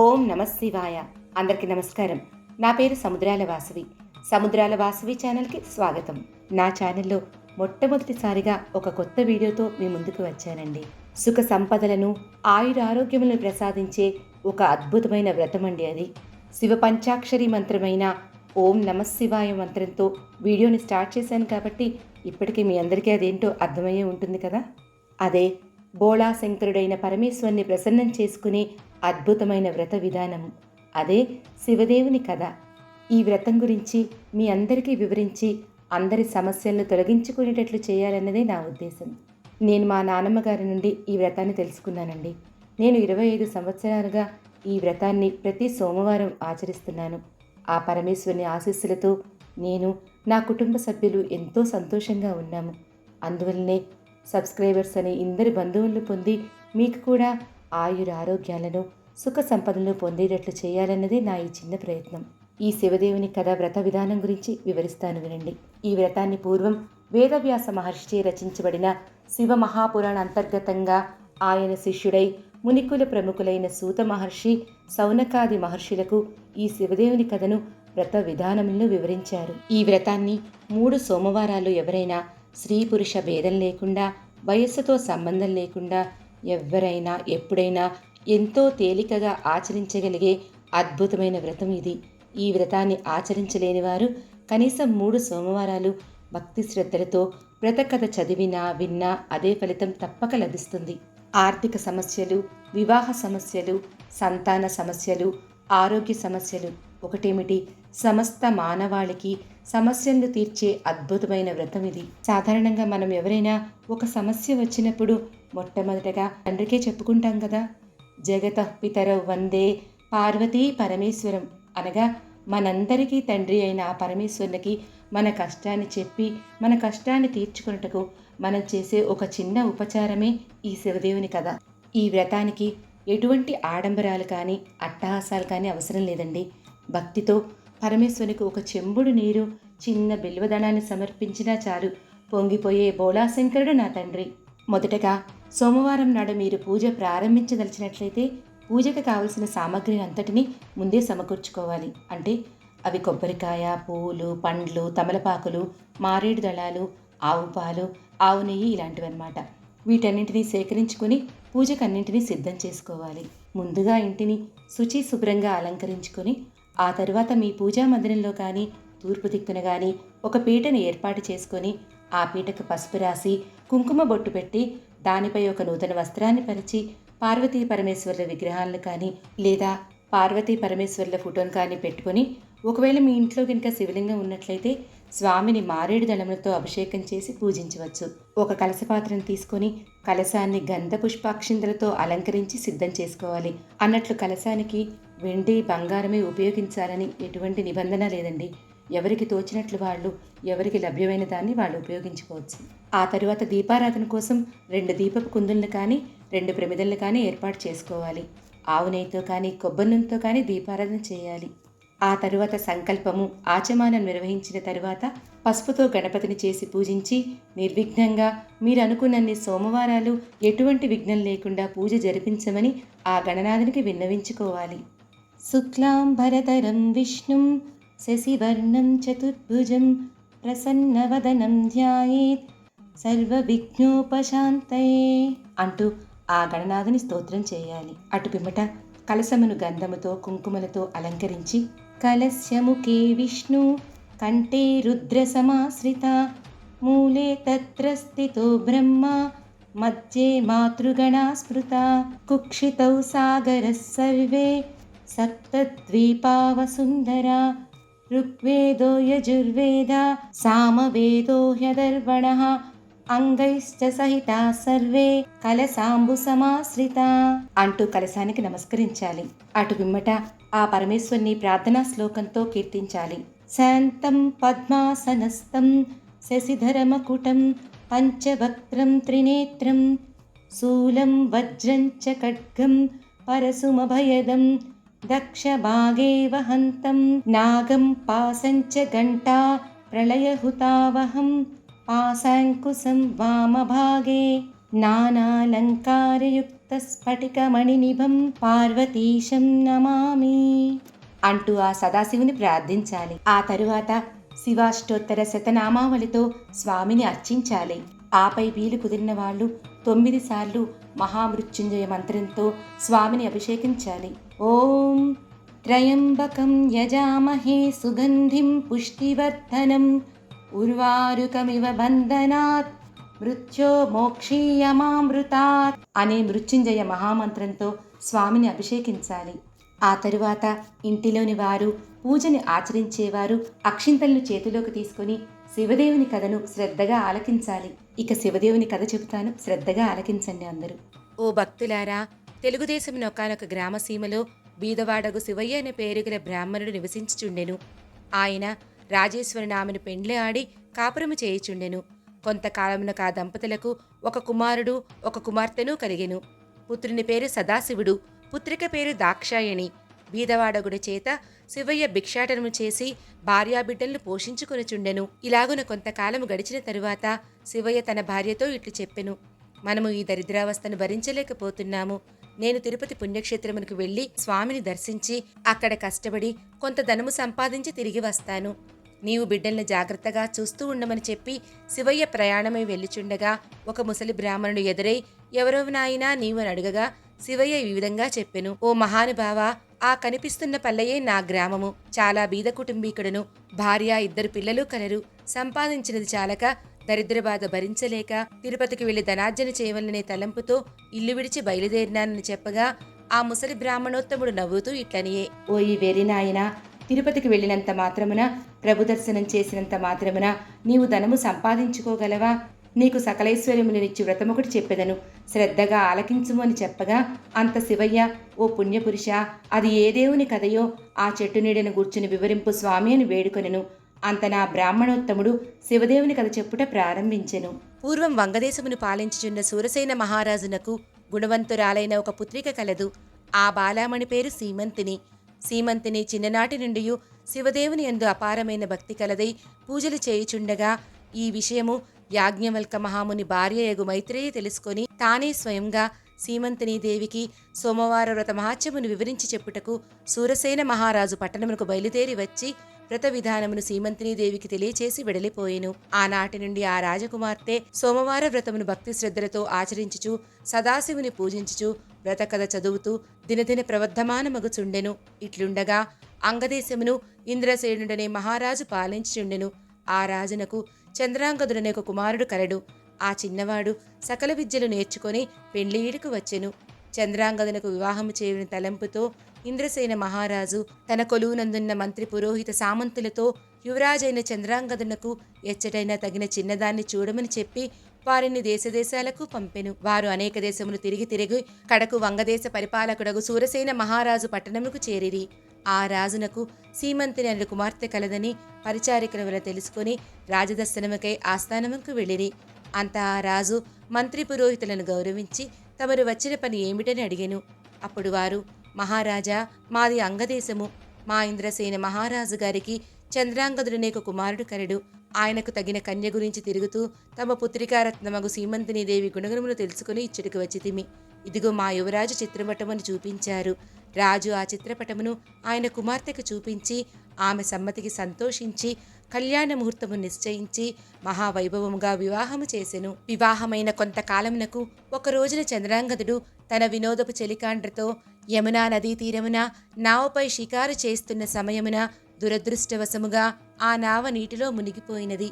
ఓం నమ శివాయ. అందరికీ నమస్కారం. నా పేరు సముద్రాల వాసవి. సముద్రాల వాసవి ఛానల్కి స్వాగతం. నా ఛానల్లో మొట్టమొదటిసారిగా ఒక కొత్త వీడియోతో మీ ముందుకు వచ్చానండి. సుఖ సంపదలను ఆయుర ఆరోగ్యములను ప్రసాదించే ఒక అద్భుతమైన వ్రతం అండి అది. శివ పంచాక్షరి మంత్రమైన ఓం నమ శివాయ మంత్రంతో వీడియోని స్టార్ట్ చేశాను కాబట్టి ఇప్పటికీ మీ అందరికీ అదేంటో అర్థమయ్యే ఉంటుంది కదా? అదే బోళా శంకరుడైన పరమేశ్వరుని ప్రసన్నం చేసుకునే అద్భుతమైన వ్రత విధానం. అదే శివదేవుని కథ. ఈ వ్రతం గురించి మీ అందరికీ వివరించి అందరి సమస్యలను తొలగించుకునేటట్లు చేయాలన్నదే నా ఉద్దేశం. నేను మా నాన్నమ్మ గారి నుండి ఈ వ్రతాన్ని తెలుసుకున్నానండి. నేను ఇరవై ఐదు సంవత్సరాలుగా ఈ వ్రతాన్ని ప్రతి సోమవారం ఆచరిస్తున్నాను. ఆ పరమేశ్వరుని ఆశీస్సులతో నేను నా కుటుంబ సభ్యులు ఎంతో సంతోషంగా ఉన్నాము. అందువల్లనే సబ్స్క్రైబర్స్ అనే ఇందరి బంధువులను పొంది మీకు కూడా ఆయుర ఆరోగ్యాలను సుఖ సంపదలను పొందేటట్లు చేయాలన్నదే నా ఈ చిన్న ప్రయత్నం. ఈ శివదేవుని కథ వ్రత విధానం గురించి వివరిస్తాను వినండి. ఈ వ్రతాన్ని పూర్వం వేదవ్యాస మహర్షిచే రచించబడిన శివ మహాపురాణ అంతర్గతంగా ఆయన శిష్యుడై మునికుల ప్రముఖులైన సూత మహర్షి సౌనకాది మహర్షులకు ఈ శివదేవుని కథను వ్రత విధానములను వివరించారు. ఈ వ్రతాన్ని మూడు సోమవారాలు ఎవరైనా స్త్రీ పురుష భేదం లేకుండా వయస్సుతో సంబంధం లేకుండా ఎవరైనా ఎప్పుడైనా ఎంతో తేలికగా ఆచరించగలిగే అద్భుతమైన వ్రతం ఇది. ఈ వ్రతాన్ని ఆచరించలేని వారు కనీసం మూడు సోమవారాలు భక్తి శ్రద్ధలతో వ్రత కథ చదివినా విన్నా అదే ఫలితం తప్పక లభిస్తుంది. ఆర్థిక సమస్యలు వివాహ సమస్యలు సంతాన సమస్యలు ఆరోగ్య సమస్యలు ఒకటేమిటి? సమస్త మానవాళికి సమస్యలను తీర్చే అద్భుతమైన వ్రతం ఇది. సాధారణంగా మనం ఎవరైనా ఒక సమస్య వచ్చినప్పుడు మొట్టమొదటగా తండ్రికే చెప్పుకుంటాం కదా. జగత పితర వందే పార్వతీ పరమేశ్వరం. అనగా మనందరికీ తండ్రి అయిన ఆ పరమేశ్వరునికి మన కష్టాన్ని చెప్పి మన కష్టాన్ని తీర్చుకున్నటకు మనం చేసే ఒక చిన్న ఉపచారమే ఈ శివదేవుని కథ. ఈ వ్రతానికి ఎటువంటి ఆడంబరాలు కానీ అట్టహాసాలు కానీ అవసరం లేదండి. భక్తితో పరమేశ్వరునికి ఒక చెంబుడు నీరు చిన్న బిల్వదనాన్ని సమర్పించినా చాలు. పొంగిపోయే బోళాశంకరుడు నా తండ్రి. మొదటగా సోమవారం నాడు మీరు పూజ ప్రారంభించదలిచినట్లయితే పూజకు కావలసిన సామాగ్రి అంతటిని ముందే సమకూర్చుకోవాలి. అంటే అవి కొబ్బరికాయ పూలు పండ్లు తమలపాకులు మారేడు దళాలు ఆవు పాలు ఆవు నెయ్యి ఇలాంటివన్నమాట. వీటన్నింటినీ సేకరించుకొని పూజకన్నింటినీ సిద్ధం చేసుకోవాలి. ముందుగా ఇంటిని శుచి శుభ్రంగా అలంకరించుకొని ఆ తరువాత మీ పూజా మందిరంలో కానీ తూర్పు దిక్కున కానీ ఒక పీటను ఏర్పాటు చేసుకొని ఆ పీటకు పసుపు రాసి కుంకుమ బొట్టు పెట్టి దానిపై ఒక నూతన వస్త్రాన్ని పరిచి పార్వతీ పరమేశ్వరుల విగ్రహాలను కానీ లేదా పార్వతీ పరమేశ్వరుల ఫోటోను కానీ పెట్టుకొని ఒకవేళ మీ ఇంట్లో కనుక శివలింగం ఉన్నట్లయితే స్వామిని మారేడు దళములతో అభిషేకం చేసి పూజించవచ్చు. ఒక కలసపాత్రను తీసుకొని కలశాన్ని గంధ పుష్పాక్షింతలతో అలంకరించి సిద్ధం చేసుకోవాలి. అన్నట్లు కలశానికి వెండి బంగారమే ఉపయోగించాలని ఎటువంటి నిబంధన లేదండి. ఎవరికి తోచినట్లు వాళ్ళు ఎవరికి లభ్యమైన దాన్ని వాళ్ళు ఉపయోగించుకోవచ్చు. ఆ తరువాత దీపారాధన కోసం రెండు దీపపు కుందులను కానీ రెండు ప్రమిదలను కానీ ఏర్పాటు చేసుకోవాలి. ఆవు నెయ్యితో కానీ కొబ్బరి నూనెతో కానీ దీపారాధన చేయాలి. ఆ తరువాత సంకల్పము ఆచమానం నిర్వహించిన తరువాత పసుపుతో గణపతిని చేసి పూజించి నిర్విఘ్నంగా మీరు అనుకున్నన్ని సోమవారాలు ఎటువంటి విఘ్నం లేకుండా పూజ జరిపించమని ఆ గణనాథునికి విన్నవించుకోవాలి. శుక్లాంబరధరం విష్ణుం శశివర్ణం చతుర్భుజం ప్రసన్నవదనం ధ్యాయేత్ సర్వవిఘ్నోపశాంతయే అంటూ ఆ గణనాథుని స్తోత్రం చేయాలి. అటు పిమ్మట కలసమును గంధముతో కుంకుమలతో అలంకరించి కలస్యముఖే విష్ణు కంఠే రుద్ర సమాశ్రిత మూలే తత్ర స్థితో బ్రహ్మ మధ్యే మాతృగణా స్మృత కుక్షితౌ సాగర సర్వే సప్తద్వీపావసుందరా ఋగ్వేదో యజుర్వేద సామవేదో హ్యదర్వణः అంగైశ్చ సహిత సర్వే కలసాంబు సమాశ్రిత అంటూ కలశానికి నమస్కరించాలి. అటు పిమ్మట ఆ పరమేశ్వరుని ప్రార్థనా శ్లోకంతో కీర్తించాలి. శాంతం పద్మాసనస్థం శశిధరమకుటం పంచవక్త్రం త్రినేత్రం శూలం వజ్రం చ ఖడ్గం పరసుమభయదం దక్షభాగే వహంతం నాగం పాసంచ చ ఘంటా ప్రళయహుతావహం పాశాంకుశం వామభాగే నానాలంకారయుక్త స్ఫటికమణినిభం పార్వతీశం నమామి అంటూ ఆ సదాశివుని ప్రార్థించాలి. ఆ తరువాత శివాష్టోత్తర శతనామావళితో స్వామిని అర్చించాలి. ఆపై వీలు కుదిరిన వాళ్ళు తొమ్మిది సార్లు మహామృత్యుంజయ మంత్రంతో స్వామిని అభిషేకించాలి. ఓం త్రయంబకం యజామహే సుగంధిం పుష్టివర్ధనం ఉర్వారుకమివ బంధనాత్ మృత్యో మోక్షీయమామృతాత్ అనే మృత్యుంజయ మహామంత్రంతో స్వామిని అభిషేకించాలి. ఆ తరువాత ఇంటిలోని వారు పూజని ఆచరించేవారు అక్షింతలను చేతిలోకి తీసుకుని శివదేవుని కథను శ్రద్ధగా ఆలకించాలి. ఇక శివదేవుని కథ చెబుతాను. శ్రద్ధగా ఆలకించండి అందరూ. ఓ భక్తులారా తెలుగుదేశం నొకానొక గ్రామసీమలో బీదవాడగు శివయ్య అనే పేరుగల బ్రాహ్మణుడు నివసించుచుండెను. ఆయన రాజేశ్వర నామను పెండ్లి ఆడి కాపురము చేయుచుండెను. కొంతకాలమునకు ఆ దంపతులకు ఒక కుమారుడు ఒక కుమార్తెను కలిగెను. పుత్రుని పేరు సదాశివుడు పుత్రిక పేరు దాక్షాయణి. బీదవాడగుడి చేత శివయ్య భిక్షాటనము చేసి భార్యాబిడ్డలను పోషించుకొనుచుండెను. ఇలాగున కొంతకాలము గడిచిన తరువాత శివయ్య తన భార్యతో ఇట్లు చెప్పెను. మనము ఈ దరిద్రావస్థను భరించలేకపోతున్నాము. నేను తిరుపతి పుణ్యక్షేత్రమునకు వెళ్ళి స్వామిని దర్శించి అక్కడ కష్టపడి కొంత ధనము సంపాదించి తిరిగి వస్తాను. నీవు బిడ్డల్ని జాగ్రత్తగా చూస్తూ ఉండమని చెప్పి శివయ్య ప్రయాణమై వెళ్ళిచుండగా ఒక ముసలి బ్రాహ్మణుడు ఎదురై ఎవరో నాయనా నీవు అడుగగా శివయ్య ఈ విధంగా చెప్పెను ఓ మహానుభావ ఆ కనిపిస్తున్న పల్లెయే నా గ్రామము. చాలా బీద కుటుంబీకుడును భార్య ఇద్దరు పిల్లలు కలరు. సంపాదించినది చాలక దరిద్ర బాధ భరించలేక తిరుపతికి వెళ్ళి ధనార్జన చేయవలనే తలంపుతో ఇల్లు విడిచి బయలుదేరినానని చెప్పగా ఆ ముసలి బ్రాహ్మణోత్తముడు నవ్వుతూ ఇట్లనియే ఓ ఈ వెరినాయన తిరుపతికి వెళ్ళినంత మాత్రమున ప్రభు దర్శనం చేసినంత మాత్రమున నీవు ధనము సంపాదించుకోగలవా? నీకు సకలైశ్వర్యములనిచ్చి వ్రతమొకటి చెప్పెదను. శ్రద్ధగా ఆలకించుము అని చెప్పగా అంత శివయ్య ఓ పుణ్యపురుష అది ఏ దేవుని కథయో ఆ చెట్టు నీడను గూర్చుని వివరింపు స్వామి అని వేడుకొనెను. అంత నా బ్రాహ్మణోత్తముడు శివదేవుని కథ చెప్పుట ప్రారంభించెను. పూర్వం వంగదేశమును పాలించుచున్న సూరసేన మహారాజునకు గుణవంతురాలైన ఒక పుత్రిక కలదు. ఆ బాలామణి పేరు సీమంతిని. సీమంతిని చిన్ననాటి నుండి శివదేవుని ఎందు అపారమైన భక్తి కలదై పూజలు చేయుచుండగా ఈ విషయము యాజ్ఞవల్క మహాముని భార్య యగు మైత్రేయ తెలుసుకొని తానే స్వయంగా సీమంతిని దేవికి సోమవార వ్రత మహాత్యమును వివరించి చెప్పుటకు సూరసేన మహారాజు పట్టణమునకు బయలుదేరి వచ్చి వ్రత విధానమును సీమంతిని దేవికి తెలియచేసి వెడలిపోయెను. ఆనాటి నుండి ఆ రాజకుమార్తె సోమవార వ్రతమును భక్తి శ్రద్ధలతో ఆచరించుచు సదాశివుని పూజించుచు వ్రత కథ చదువుతూ దినదిన ప్రవర్ధమానమగుచుండెను ఇట్లుండగా అంగదేశమును ఇంద్రసేనుడనే మహారాజు పాలించుచుండెను. ఆ రాజునకు చంద్రాంగదుడనే ఒక కుమారుడు కలడు. ఆ చిన్నవాడు సకల విద్యలు నేర్చుకొని పెండ్లిఈడుకు వచ్చెను. చంద్రాంగదునకు వివాహము చేయని తలంపుతో ఇంద్రసేన మహారాజు తన కొలువునందున్న మంత్రి పురోహిత సామంతులతో యువరాజైన చంద్రాంగదునకు ఎచ్చటైనా తగిన చిన్నదాన్ని చూడమని చెప్పి వారిని దేశదేశాలకు పంపెను. వారు అనేక దేశములు తిరిగి తిరిగి కడకు వంగదేశ పరిపాలకుడగు సూరసేన మహారాజు పట్టణముకు చేరిరి. ఆ రాజునకు సీమంతిని అనే కుమార్తె కలదని పరిచారికల వల్ల తెలుసుకొని రాజదర్శనముకై ఆస్థానముకు వెళ్ళిరి. అంత ఆ రాజు మంత్రి పురోహితులను గౌరవించి తమరు వచ్చిన పని ఏమిటని అడిగెను. అప్పుడు వారు మహారాజా మాది అంగదేశము. మా ఇంద్రసేన మహారాజు గారికి చంద్రాంగదుడనే ఒక కుమారుడు కరుడు. ఆయనకు తగిన కన్య గురించి తిరుగుతూ తమ పుత్రికారత్నమగు సీమంతిని దేవి గుణగుణములు తెలుసుకుని ఇచ్చడికి వచ్చితిమి. ఇదిగో మా యువరాజు చిత్రపటమును చూపించారు. రాజు ఆ చిత్రపటమును ఆయన కుమార్తెకు చూపించి ఆమె సమ్మతికి సంతోషించి కళ్యాణ ముహూర్తము నిశ్చయించి మహావైభవముగా వివాహము చేసెను. వివాహమైన కొంతకాలమునకు ఒక రోజున చంద్రాంగదుడు తన వినోదపు చెలికాండ్రతో యమునా నదీ తీరమున నావపై షికారు చేస్తున్న సమయమున దురదృష్టవశముగా ఆ నావ నీటిలో మునిగిపోయినది.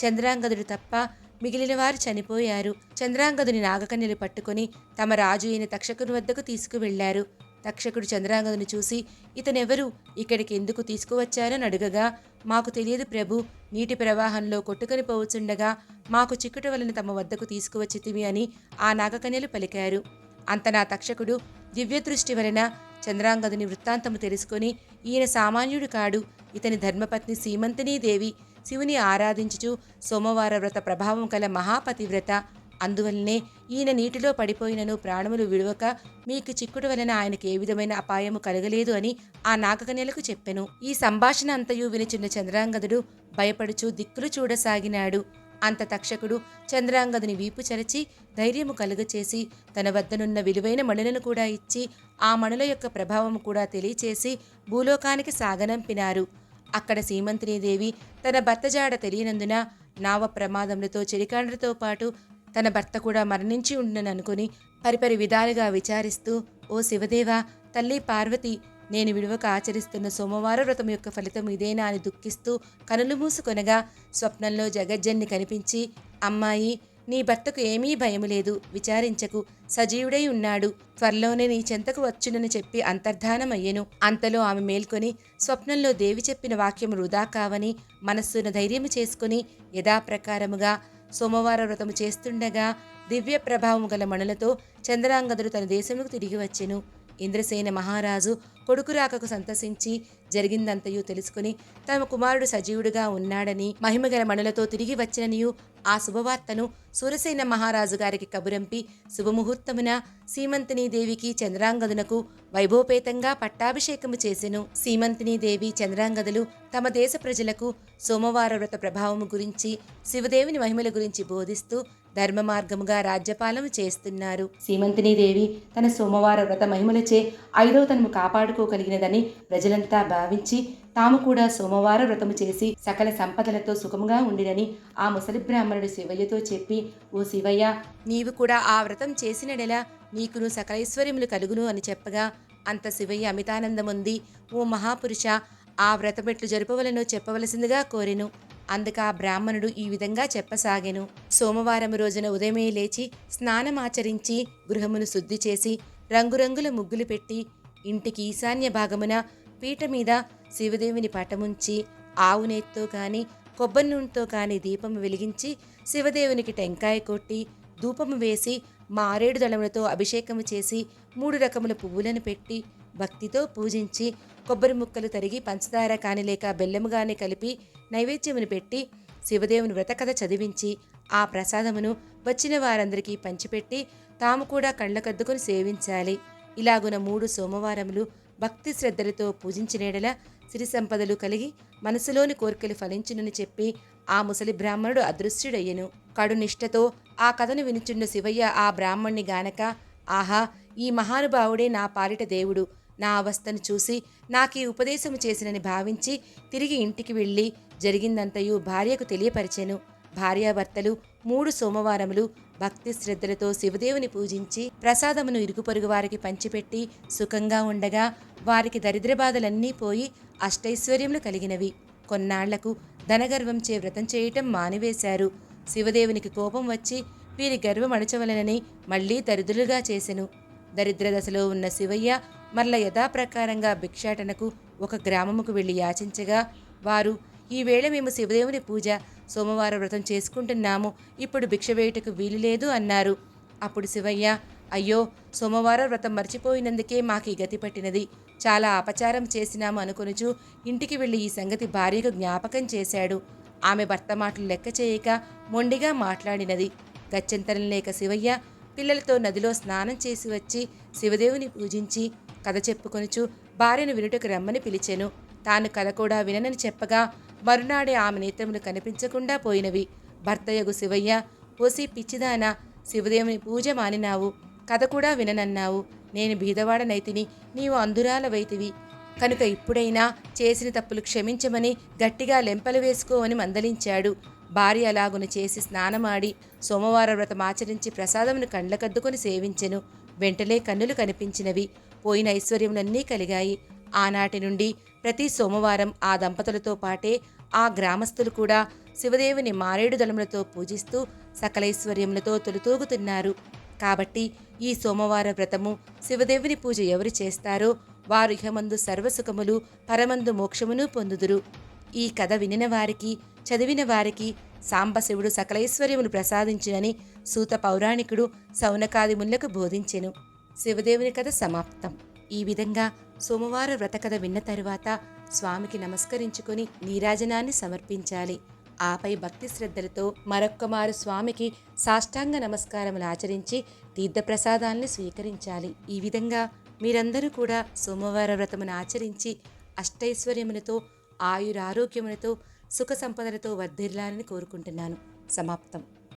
చంద్రాంగదుడు తప్ప మిగిలిన వారు చనిపోయారు. చంద్రాంగదుని నాగకన్యలు పట్టుకొని తమ రాజు అయిన తక్షకుని వద్దకు తీసుకువెళ్ళారు తక్షకుడు చంద్రాంగదుని చూసి ఇతనెవరు? ఇక్కడికి ఎందుకు తీసుకువచ్చారని అడగగా మాకు తెలియదు ప్రభు నీటి ప్రవాహంలో కొట్టుకొని పోవుచుండగా మాకు చిక్కుట వలన తమ వద్దకు తీసుకువచ్చితివి అని ఆ నాగకన్యలు పలికారు. అంతనా తక్షకుడు దివ్యదృష్టి వలన చంద్రాంగదుని వృత్తాంతము తెలుసుకొని ఈయన సామాన్యుడు కాడు. ఇతని ధర్మపత్ని సీమంతినీదేవి శివుని ఆరాధించుచు సోమవార వ్రత ప్రభావం కల మహాపతివ్రత. అందువల్లనే ఈయన నీటిలో పడిపోయినను ప్రాణములు విడవక మీకు చిక్కుడు వలన ఆయనకి ఏ విధమైన అపాయము కలగలేదు అని ఆ నాగకన్యలకు చెప్పెను. ఈ సంభాషణ అంతయు వినిచున్న చంద్రాంగదుడు భయపడుచు దిక్కులు చూడసాగినాడు. అంత తక్షకుడు చంద్రాంగదుని వీపు చరచి ధైర్యము కలుగచేసి తన వద్దనున్న విలువైన మణులను కూడా ఇచ్చి ఆ మణుల యొక్క ప్రభావం కూడా తెలియచేసి భూలోకానికి సాగనంపినారు. అక్కడ సీమంతినీదేవి తన భర్త జాడ తెలియనందున నావ ప్రమాదములతో చెరికాండ్రతో పాటు తన భర్త కూడా మరణించి ఉండననుకుని పరిపరి విధాలుగా విచారిస్తూ ఓ శివదేవ తల్లి పార్వతి నేను విడువక ఆచరిస్తున్న సోమవార వ్రతం యొక్క ఫలితం ఇదేనా అని దుఃఖిస్తూ కనులు మూసుకొనగా స్వప్నంలో జగజ్జన్ని కనిపించి అమ్మాయి నీ భర్తకు ఏమీ భయం లేదు విచారించకు సజీవుడై ఉన్నాడు త్వరలోనే నీ చెంతకు వచ్చునని చెప్పి అంతర్ధానమయ్యెను అంతలో ఆమె మేల్కొని స్వప్నంలో దేవి చెప్పిన వాక్యం వృధా కావని మనస్సును ధైర్యము చేసుకుని యథాప్రకారముగా సోమవార వ్రతము చేస్తుండగా దివ్య ప్రభావము గల మణులతో చంద్రాంగదుడు తన దేశముకు తిరిగి వచ్చెను. ఇంద్రసేన మహారాజు కొడుకు రాకకు సంతసించి జరిగిందంతయు తెలుసుకుని తమ కుమారుడు సజీవుడుగా ఉన్నాడని మహిమగల మణులతో తిరిగి వచ్చిననియు ఆ శుభవార్తను సూరసేన మహారాజు గారికి కబురంపి శుభముహూర్తమున సీమంతినీ దేవికి చంద్రాంగదునకు వైభోపేతంగా పట్టాభిషేకము చేసెను. సీమంతినీ దేవి చంద్రాంగదులు తమ దేశ ప్రజలకు సోమవార వ్రత ప్రభావము గురించి శివదేవుని మహిమల గురించి బోధిస్తూ ధర్మ మార్గముగా రాజ్యపాలన చేస్తున్నారు. సీమంతినీ దేవి తన సోమవార వ్రత మహిమలచే ఐదవ తనము కాపాడుకోగలిగినదని ప్రజలంతా భావించి తాము కూడా సోమవార వ్రతము చేసి సకల సంపదలతో సుఖముగా ఉండినని ఆ ముసలి బ్రాహ్మణుడు శివయ్యతో చెప్పి ఓ శివయ్య నీవు కూడా ఆ వ్రతం చేసినడెలా నీకును సకలైశ్వర్యములు కలుగును అని చెప్పగా అంత శివయ్య అమితానందముంది. ఓ మహాపురుష ఆ వ్రతమెట్లు జరుపవలనో చెప్పవలసిందిగా కోరెను. అందుక ఆ బ్రాహ్మణుడు ఈ విధంగా చెప్పసాగెను. సోమవారం రోజున ఉదయమే లేచి స్నానమాచరించి గృహమును శుద్ధి చేసి రంగురంగుల ముగ్గులు పెట్టి ఇంటికి ఈశాన్య భాగమున పీట మీద శివదేవుని పటముంచి ఆవు నేత్తో కాని కొబ్బరి నూనెతో కాని దీపం వెలిగించి శివదేవునికి టెంకాయ కొట్టి ధూపము వేసి మారేడు దళములతో అభిషేకము చేసి మూడు రకముల పువ్వులను పెట్టి భక్తితో పూజించి కొబ్బరి ముక్కలు తరిగి పంచదార కాని లేక బెల్లముగానే కలిపి నైవేద్యమును పెట్టి శివదేవుని వ్రతకథ చదివించి ఆ ప్రసాదమును వచ్చిన వారందరికీ పంచిపెట్టి తాము కూడా కళ్ళకద్దుకొని సేవించాలి. ఇలాగున మూడు సోమవారములు భక్తి శ్రద్ధలతో పూజించినేడల సిరి సంపదలు కలిగి మనసులోని కోరికలు ఫలించునని చెప్పి ఆ ముసలి బ్రాహ్మణుడు అదృశ్యుడయ్యెను. కడు నిష్ఠతో ఆ కథను వినుచున్న శివయ్య ఆ బ్రాహ్మణ్ణి గానక ఆహా ఈ మహానుభావుడే నా పాలిట దేవుడు. నా అవస్థను చూసి నాకీ ఉపదేశము చేసినని భావించి తిరిగి ఇంటికి వెళ్ళి జరిగిందంతయు భార్యకు తెలియపరిచెను. భార్యాభర్తలు మూడు సోమవారములు భక్తి శ్రద్ధలతో శివదేవుని పూజించి ప్రసాదమును ఇరుగు పొరుగు వారికి పంచిపెట్టి సుఖంగా ఉండగా వారికి దరిద్ర బాధలన్నీ పోయి అష్టైశ్వర్యములు కలిగినవి. కొన్నాళ్ళకు ధనగర్వంచే వ్రతం చేయటం మానివేశారు. శివదేవునికి కోపం వచ్చి వీరి గర్వం అణచవలనని మళ్ళీ దరిద్రులుగా చేసెను. దరిద్ర దశలో ఉన్న శివయ్య మరల యథాప్రకారంగా భిక్షాటనకు ఒక గ్రామముకు వెళ్ళి యాచించగా వారు ఈవేళ మేము శివదేవుని పూజ సోమవార వ్రతం చేసుకుంటున్నాము. ఇప్పుడు భిక్ష వేయుటకు వీలు లేదు అన్నారు. అప్పుడు శివయ్య అయ్యో సోమవార వ్రతం మర్చిపోయినందుకే మాకు ఈ గతి పట్టినది. చాలా అపచారం చేసినాము అనుకొనుచు ఇంటికి వెళ్ళి ఈ సంగతి భార్యకు జ్ఞాపకం చేశాడు. ఆమె భర్త మాటలు లెక్క చేయక మొండిగా మాట్లాడినది. గత్యంతరం లేక శివయ్య పిల్లలతో నదిలో స్నానం చేసి వచ్చి శివదేవుని పూజించి కథ చెప్పుకొనుచు భార్యను వినుటకు రమ్మని పిలిచెను. తాను కథ కూడా విననని చెప్పగా మరునాడే ఆమె నేత్రములు కనిపించకుండా పోయినవి. భర్తయగు శివయ్య ఓసి పిచ్చిదానా శివదేవుని పూజ మానినావు. కథ కూడా విననన్నావు. నేను బీదవాడనైతిని నీవు అందురాలవైతివి కనుక ఇప్పుడైనా చేసిన తప్పులు క్షమించమని గట్టిగా లెంపలు వేసుకోమని మందలించాడు. భార్య అలాగున చేసి స్నానమాడి సోమవార వ్రతం ఆచరించి ప్రసాదమును కండ్లకద్దుకొని సేవించెను. వెంటనే కన్నులు కనిపించినవి. పోయిన ఐశ్వర్యములన్నీ కలిగాయి. ఆనాటి నుండి ప్రతి సోమవారం ఆ దంపతులతో పాటే ఆ గ్రామస్తులు కూడా శివదేవుని మారేడు దళములతో పూజిస్తూ సకలైశ్వర్యములతో తొలుతూగుతున్నారు. కాబట్టి ఈ సోమవార వ్రతము శివదేవుని పూజ ఎవరు చేస్తారో వారు ఇహమందు సర్వసుఖములు పరమందు మోక్షమును పొందుదురు. ఈ కథ వినిన వారికి చదివిన వారికి సాంబశివుడు సకలైశ్వర్యములు ప్రసాదించునని సూత పౌరాణికుడు సౌనకాది ముళ్ళకు బోధించెను. శివదేవుని కథ సమాప్తం. ఈ విధంగా సోమవార వ్రత కథ విన్న తరువాత స్వామికి నమస్కరించుకొని నీరాజనాన్ని సమర్పించాలి. ఆపై భక్తి శ్రద్ధలతో మరొక్కమారు స్వామికి సాష్టాంగ నమస్కారములు ఆచరించి తీర్థప్రసాదాల్ని స్వీకరించాలి. ఈ విధంగా మీరందరూ కూడా సోమవార వ్రతమును ఆచరించి అష్టైశ్వర్యములతో ఆయురారోగ్యములతో సుఖ సంపదలతో వర్ధిల్లాలని కోరుకుంటున్నాను. సమాప్తం.